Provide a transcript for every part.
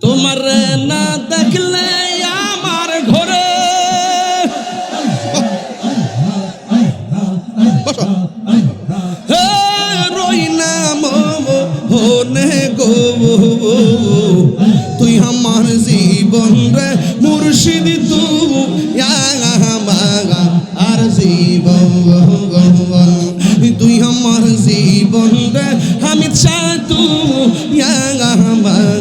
তোমার না দেখলে আমার ঘরে। রই না গো। তুই আমার জীবন রে মুর্শিদ আর জীবন তুই আমার জীবন রে হামিদ শাহ তু আর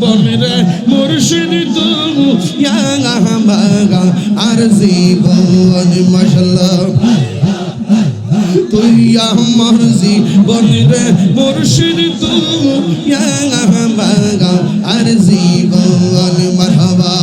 জীবন রে মুর্শিদ তবু বাগা আর জীবন মশলা তুই আমার জীবন রে মুর্শিদ তবু বাগা আর জীবন মারহাবা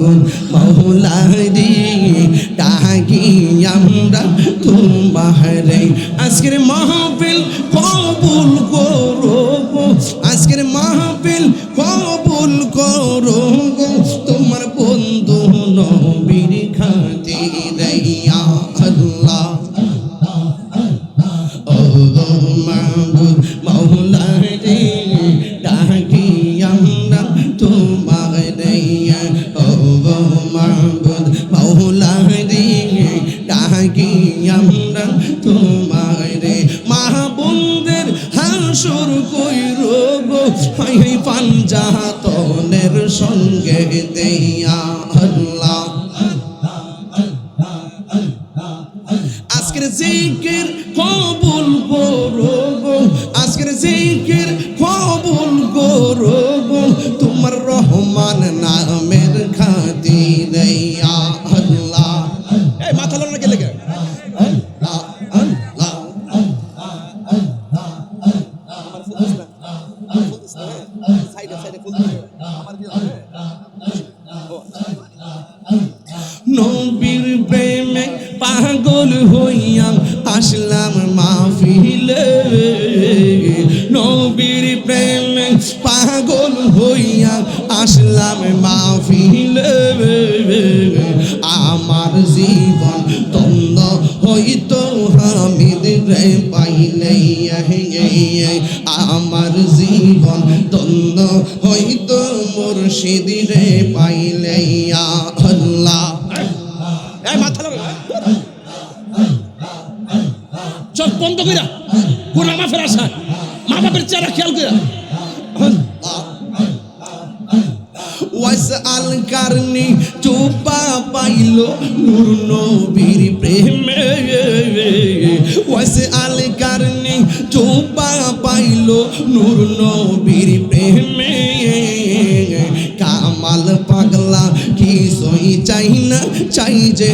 মাগুন মৌলা রে ডাকি আমরা তোমারে। আজকের মাহফিল কবুল করো। হাই তনের সঙ্গে দেয়া আল্লাহ। আসলাম মাহফিলে আমার জীবন তন্দ হইতো, হামিদ রে পাইলে আমার জীবন তন্দ হইতো, মুর্শিদ রে পাইলে আল্লাহ। মাথা চোখ বন্ধ কইরা কোন আমা ফের মা বাপের চেহারা খেয়াল কইরা। পাইল নূর নবীর প্রেমে। ওয়াসে আল কারনি চোপা পাইল নূর নবীর প্রেমে। কামাল পাগলা কি সই চাই না, চাই যে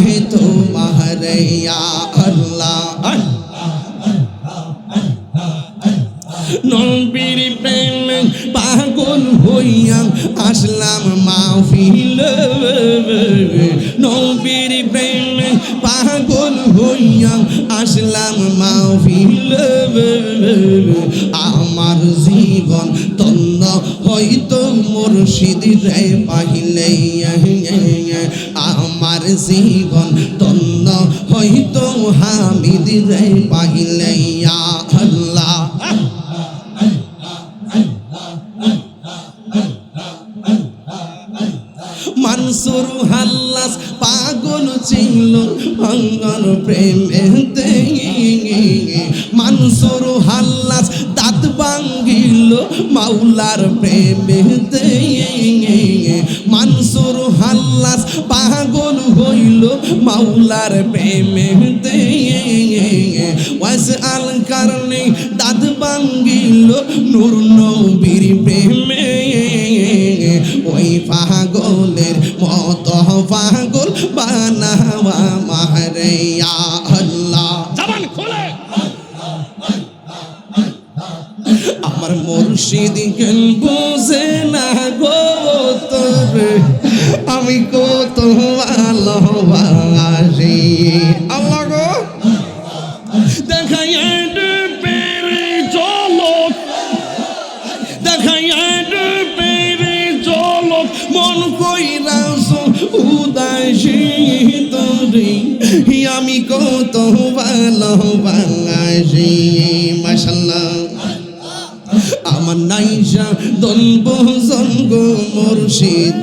নবীর প্রেম পাগল হইয়া আসলাম মাহফিল। নবীর প্রেম পাগল হইয়া আসলাম মাহফিল। আমার জীবন তন্ন হয়তো মুর্শিদ রে পাহিলে। আমার জীবন তন্ন হয়তো হামিদ রে পাহিলে। অঙ্গন প্রেমেতে মানসুর হাল্লাস দাঁত ভাঙ্গিল, মাওলার প্রেমেতে মানসুর হাল্লাস পাগল হইল, মাওলার প্রেমেতে ওয়াস আল কারণে দাঁত ভাঙ্গিল, নূর নবীর প্রেমে ওই পাগলের মত পাগল বানাওয়া মারে কত ভালোবাসি আল্লাহ গো। দেখাই পেরে চলো দেখাই পেরে চলো মন কইরাস উদাসী তোরে। আমি কত ভালোবাসি মাশাল্লাহ। আমার নাইশা দনব সঙ্গ মুর্শিদ।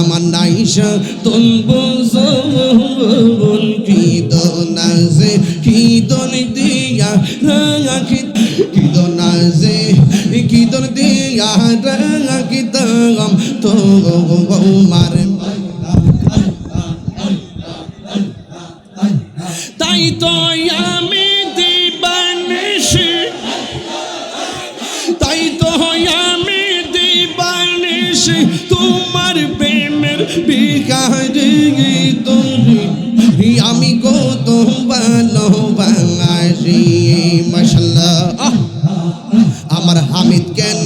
আমার নাইশা দনব জঙ্গল কি দনাজে, কি দন দিয়া রাখি কি দনাজে, কি দন দিয়া রাখি দাম তো মারে আমি কত ভালোবাসি মাশাল্লাহ। আমার হামিদ কেন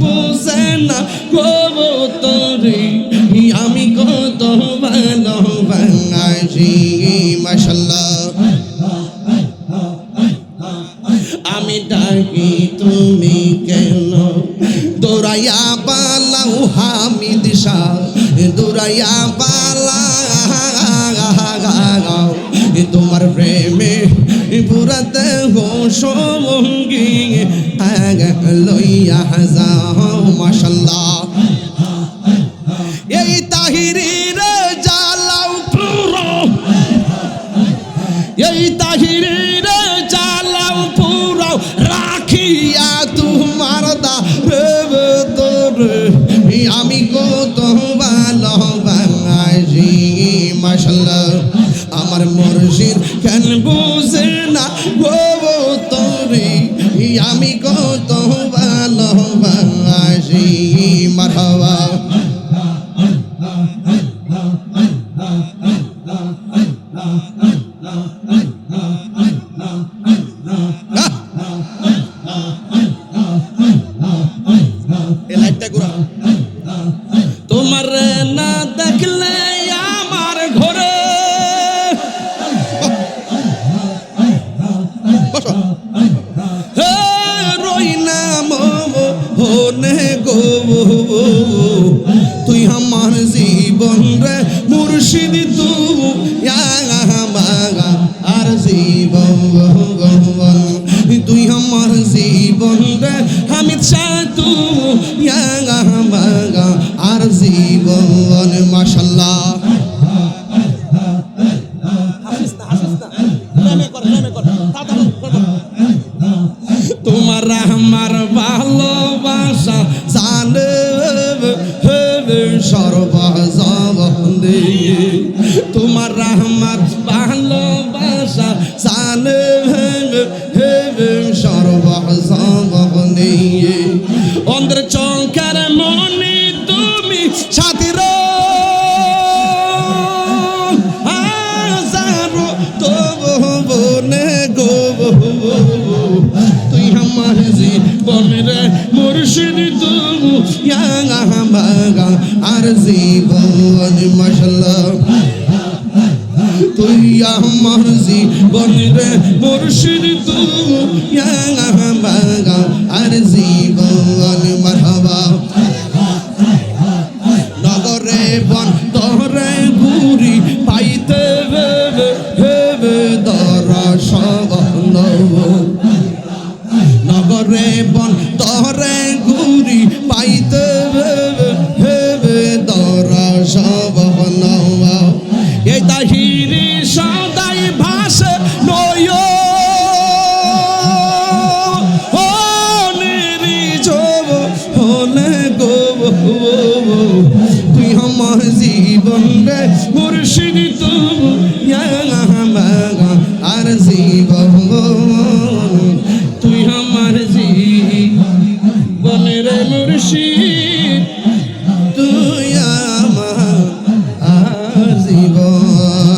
বুঝে না গো তোরে? আমি কত ভালোবাসি মাশাল্লাহ। আমি ডাকি, তুমি কেন? দৌড়াইয়া পালাও হামিদ শাহ দৌড়াইয়া পালাও তোমার প্রেমে। পুরাতে গো সঙ্গী লইয়া যাও মাশাল্লাহ। মুর্শিদ কেন বুঝে না? গো তোরে আমি কত ভালোবাসি। মারহাবা। জীবন রে মুর্শিদ তু আর জীবন তুই আমার জীবন রে হামিদ শাহ তু আর জীবন মাশাল্লাহ। তোমার জীবন মশলা তুই আমার জীবন রে মুর্শিদ, তুই আর জীবন মারহাবা। নগরে বন তরে গুরি পাইতে হেবে হেবে দর্শন নগরে বন তরে গুরি পাইতে তুই আমার জীবন রে মুর্শিদ